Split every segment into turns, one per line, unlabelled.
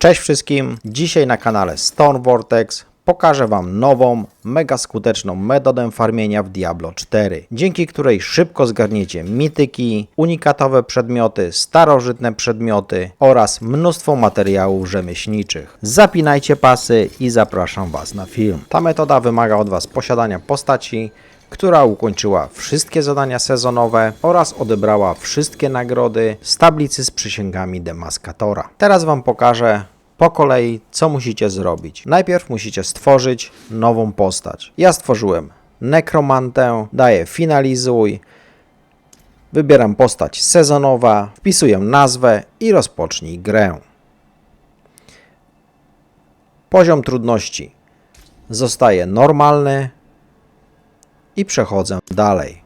Cześć wszystkim! Dzisiaj na kanale Storm Vortex pokażę Wam nową, mega skuteczną metodę farmienia w Diablo 4, dzięki której szybko zgarniecie mityki, unikatowe przedmioty, starożytne przedmioty oraz mnóstwo materiałów rzemieślniczych. Zapinajcie pasy i zapraszam Was na film. Ta metoda wymaga od Was posiadania postaci, która ukończyła wszystkie zadania sezonowe oraz odebrała wszystkie nagrody z tablicy z przysięgami Demaskatora. Teraz Wam pokażę po kolei, co musicie zrobić. Najpierw musicie stworzyć nową postać. Ja stworzyłem nekromantę, daję finalizuj, wybieram postać sezonowa, wpisuję nazwę i rozpocznij grę. Poziom trudności zostaje normalny, i przechodzę dalej.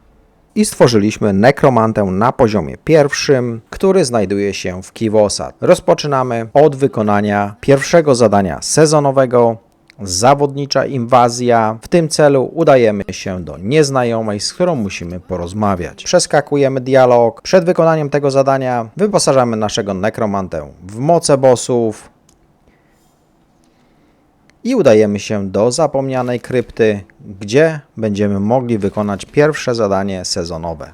I stworzyliśmy nekromantę na poziomie pierwszym, który znajduje się w Kiwosat. Rozpoczynamy od wykonania pierwszego zadania sezonowego. Zawodnicza inwazja. W tym celu udajemy się do nieznajomej, z którą musimy porozmawiać. Przeskakujemy dialog. Przed wykonaniem tego zadania wyposażamy naszego nekromantę w moce bossów, i udajemy się do zapomnianej krypty, gdzie będziemy mogli wykonać pierwsze zadanie sezonowe.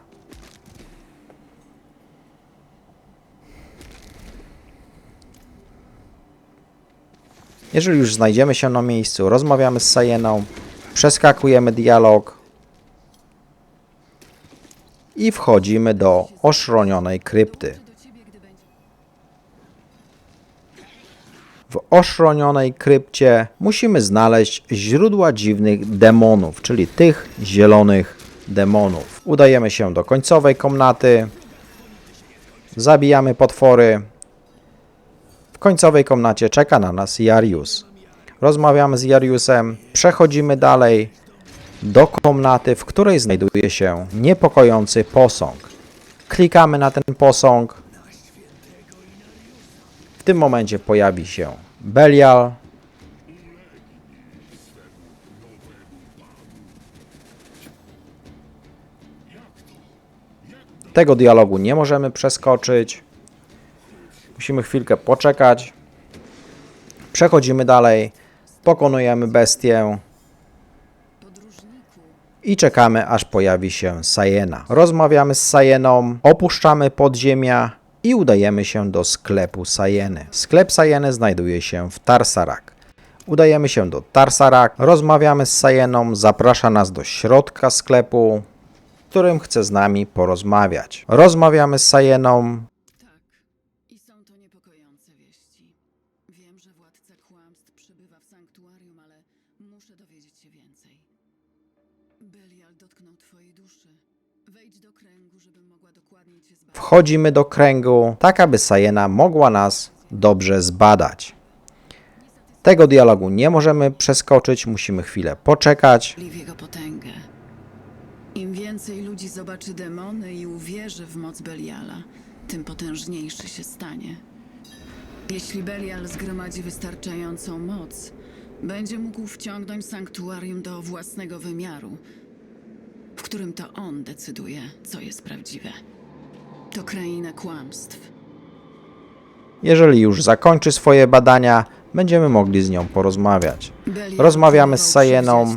Jeżeli już znajdziemy się na miejscu, rozmawiamy z Sajeną, przeskakujemy dialog i wchodzimy do oszronionej krypty. W oszronionej krypcie musimy znaleźć źródła dziwnych demonów, czyli tych zielonych demonów. Udajemy się do końcowej komnaty, zabijamy potwory. W końcowej komnacie czeka na nas Jarius. Rozmawiamy z Jariusem, przechodzimy dalej do komnaty, w której znajduje się niepokojący posąg. Klikamy na ten posąg, w tym momencie pojawi się Belial. Tego dialogu nie możemy przeskoczyć. Musimy chwilkę poczekać. Przechodzimy dalej. Pokonujemy bestię. I czekamy aż pojawi się Sajena. Rozmawiamy z Sajeną, opuszczamy podziemia i udajemy się do sklepu Sajeny. Sklep Sajeny znajduje się w Tarsarak. Udajemy się do Tarsarak, rozmawiamy z Sajeną, zaprasza nas do środka sklepu, w którym chce z nami porozmawiać. Rozmawiamy z Sajeną,
Tak. I są to niepokojące wieści. Wiem, że władca kłamstw przybywa w sanktuarium, ale muszę dowiedzieć się więcej. Belial dotknął twojej duszy. Wejdź do kręgu, żebym mogła dokładnie cię zbadać.
wchodzimy do kręgu, tak aby Sajena mogła nas dobrze zbadać. Tego dialogu nie możemy przeskoczyć, musimy chwilę poczekać.
w jego potęgę. Im więcej ludzi zobaczy demony i uwierzy w moc Beliala, tym potężniejszy się stanie. Jeśli Belial zgromadzi wystarczającą moc, będzie mógł wciągnąć sanktuarium do własnego wymiaru, w którym to on decyduje, co jest prawdziwe. To kraina kłamstw.
Jeżeli już zakończy swoje badania, będziemy mogli z nią porozmawiać. Rozmawiamy z Sajeną.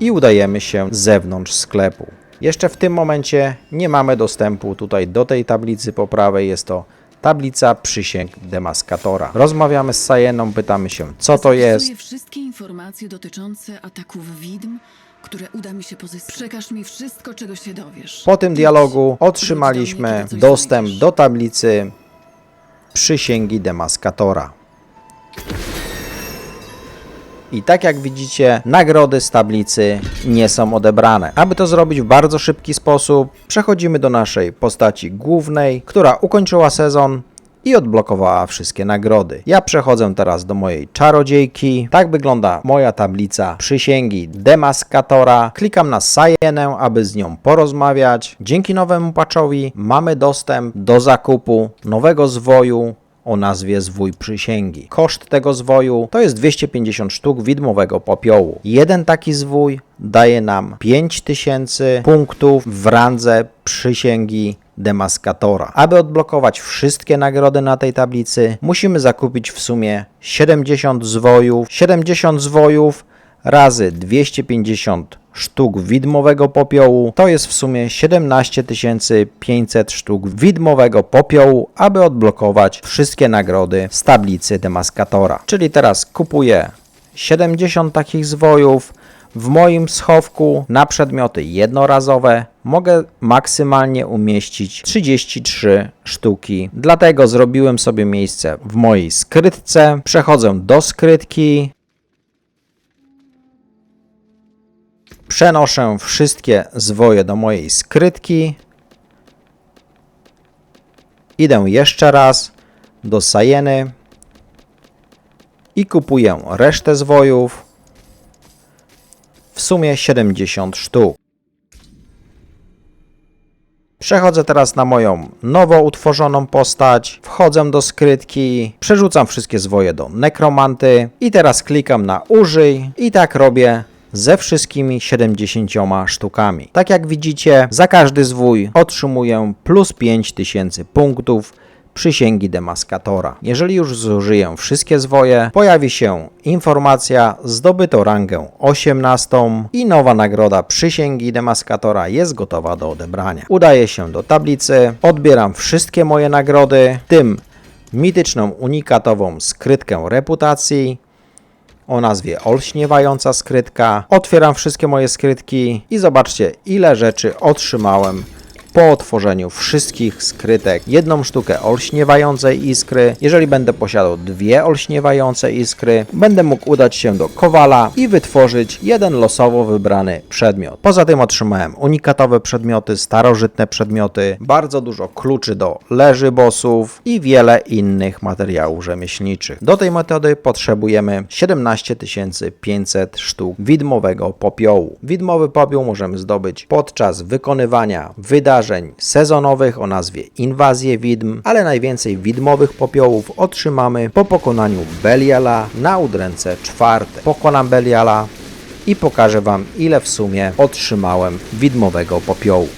i
udajemy się z zewnątrz sklepu. Jeszcze w tym momencie nie mamy dostępu tutaj do tej tablicy po prawej, jest to tablica przysięg Demaskatora. Rozmawiamy z Sajeną, pytamy się co to jest.
Zapisuję wszystkie informacje dotyczące ataków widm, które uda mi się pozyskać. Przekaż mi wszystko, czego się dowiesz.
Po tym dialogu otrzymaliśmy dostęp do tablicy przysięgi Demaskatora. I tak jak widzicie, nagrody z tablicy nie są odebrane. Aby to zrobić w bardzo szybki sposób, przechodzimy do naszej postaci głównej, która ukończyła sezon i odblokowała wszystkie nagrody. Ja przechodzę teraz do mojej czarodziejki. Tak wygląda moja tablica przysięgi Demaskatora. Klikam na Sajenę, aby z nią porozmawiać. Dzięki nowemu patchowi mamy dostęp do zakupu nowego zwoju o nazwie Zwój Przysięgi. Koszt tego zwoju to jest 250 sztuk widmowego popiołu. Jeden taki zwój daje nam 5000 punktów w randze przysięgi Demaskatora. Aby odblokować wszystkie nagrody na tej tablicy, musimy zakupić w sumie 70 zwojów. 70 zwojów razy 250 sztuk widmowego popiołu to jest w sumie 17 500 sztuk widmowego popiołu, aby odblokować wszystkie nagrody z tablicy Demaskatora. Czyli teraz kupuję 70 takich zwojów. W moim schowku na przedmioty jednorazowe mogę maksymalnie umieścić 33 sztuki. Dlatego zrobiłem sobie miejsce w mojej skrytce. Przechodzę do skrytki. Przenoszę wszystkie zwoje do mojej skrytki. Idę jeszcze raz do Sajeny i kupuję resztę zwojów. W sumie 70 sztuk. Przechodzę teraz na moją nowo utworzoną postać. Wchodzę do skrytki, przerzucam wszystkie zwoje do nekromanty i teraz klikam na użyj i tak robię ze wszystkimi 70 sztukami. Tak jak widzicie, za każdy zwój otrzymuję plus 5000 punktów przysięgi demaskatora. Jeżeli już zużyję wszystkie zwoje, pojawi się informacja zdobyto rangę 18 i nowa nagroda przysięgi demaskatora jest gotowa do odebrania. Udaję się do tablicy, odbieram wszystkie moje nagrody, w tym mityczną unikatową skrytkę reputacji, o nazwie Olśniewająca skrytka. Otwieram wszystkie moje skrytki i zobaczcie ile rzeczy otrzymałem po otworzeniu wszystkich skrytek. Jedną sztukę olśniewającej iskry. Jeżeli będę posiadał dwie olśniewające iskry, będę mógł udać się do Kowala i wytworzyć jeden losowo wybrany przedmiot. Poza tym otrzymałem unikatowe przedmioty, starożytne przedmioty, bardzo dużo kluczy do leży bossów i wiele innych materiałów rzemieślniczych. Do tej metody potrzebujemy 17 500 sztuk widmowego popiołu. Widmowy popioł możemy zdobyć podczas wykonywania wydarzeń sezonowych o nazwie Inwazje Widm, ale najwięcej widmowych popiołów otrzymamy po pokonaniu Beliala na udręce czwarte. Pokonam Beliala i pokażę Wam ile w sumie otrzymałem widmowego popiołu.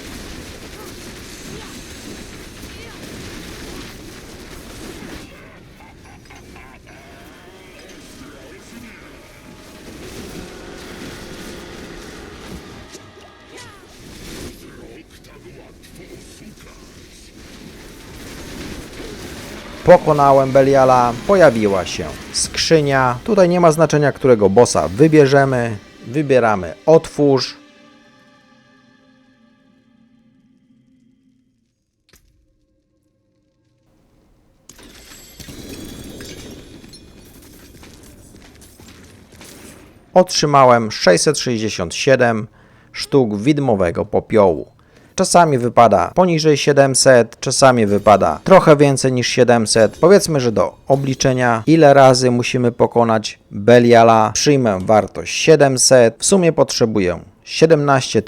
Pokonałem Beliala, pojawiła się skrzynia. Tutaj nie ma znaczenia, którego bossa wybierzemy. Wybieramy otwórz. Otrzymałem 667 sztuk widmowego popiołu. Czasami wypada poniżej 700, czasami wypada trochę więcej niż 700. Powiedzmy, że do obliczenia ile razy musimy pokonać Beliala przyjmę wartość 700. W sumie potrzebuję 17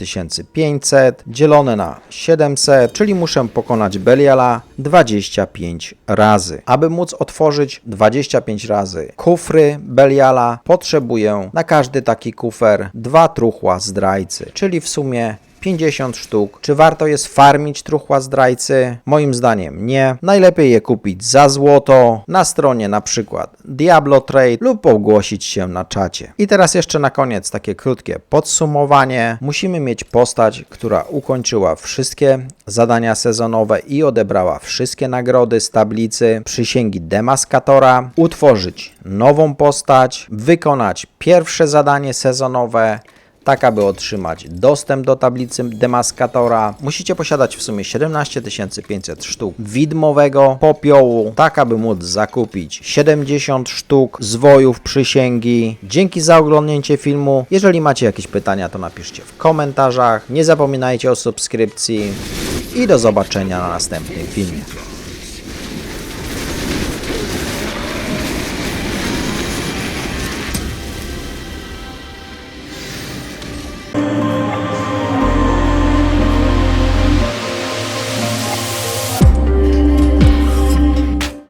500 dzielone na 700, czyli muszę pokonać Beliala 25 razy. Aby móc otworzyć 25 razy kufry Beliala, potrzebuję na każdy taki kufer dwa truchła zdrajcy, czyli w sumie 50 sztuk. Czy warto jest farmić truchła zdrajcy? Moim zdaniem nie. Najlepiej je kupić za złoto na stronie na przykład Diablo Trade lub ogłosić się na czacie. I teraz jeszcze na koniec takie krótkie podsumowanie. Musimy mieć postać, która ukończyła wszystkie zadania sezonowe i odebrała wszystkie nagrody z tablicy przysięgi Demaskatora, utworzyć nową postać, wykonać pierwsze zadanie sezonowe, tak aby otrzymać dostęp do tablicy demaskatora, musicie posiadać w sumie 17 500 sztuk widmowego popiołu, tak aby móc zakupić 70 sztuk zwojów przysięgi. Dzięki za oglądnięcie filmu. Jeżeli macie jakieś pytania, to napiszcie w komentarzach. Nie zapominajcie o subskrypcji i do zobaczenia na następnym filmie.